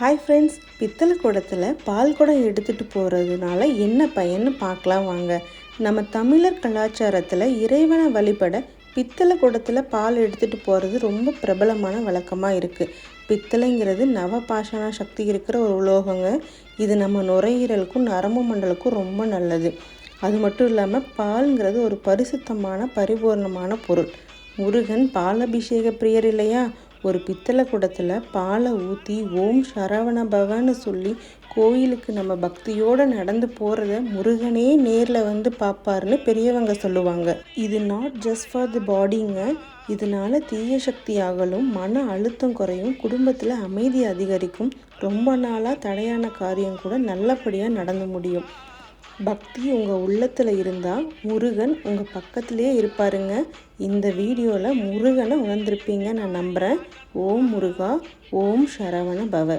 Hi friends பித்தளை குடத்தில் பால் குடம் எடுத்துகிட்டு போகிறதுனால என்ன பயன்னு பார்க்கலாம் வாங்க. நம்ம தமிழர் கலாச்சாரத்தில் இறைவனை வழிபட பித்தளை குடத்தில் பால் எடுத்துகிட்டு போகிறது ரொம்ப பிரபலமான வழக்கமாக இருக்குது பித்தளைங்கிறது நவ பாஷான சக்தி இருக்கிற ஒரு உலோகங்க. இது நம்ம நுரையீரலுக்கும் நரம்பு மண்டலுக்கும் ரொம்ப நல்லது. அது மட்டும் இல்லாமல் பால்ங்கிறது ஒரு பரிசுத்தமான பரிபூர்ணமான பொருள். முருகன் பாலபிஷேக பிரியர் இல்லையா? ஒரு பித்தளை குடத்தில் பாலை ஊற்றி ஓம் சரவண பவன்னு சொல்லி கோயிலுக்கு நம்ம பக்தியோடு நடந்து போகிறத முருகனே நேரில் வந்து பார்ப்பாருன்னு பெரியவங்க சொல்லுவாங்க. இது நாட் ஜஸ்ட் ஃபார் தி பாடிங்க இதனால தீய சக்தி ஆகலும் மன அழுத்தம் குறையும் குடும்பத்தில் அமைதி அதிகரிக்கும். ரொம்ப நாளாக தடையான காரியம் கூட நல்லபடியாக நடந்து முடியும். பக்தி உங்கள் உள்ளத்தில் இருந்தால் முருகன் உங்கள் பக்கத்துலேயே இருப்பாருங்க. இந்த வீடியோவில் முருகனை உணர்ந்திருப்பீங்க நான் நம்புகிறேன் ஓம் முருகா ஓம் சரவண பவ.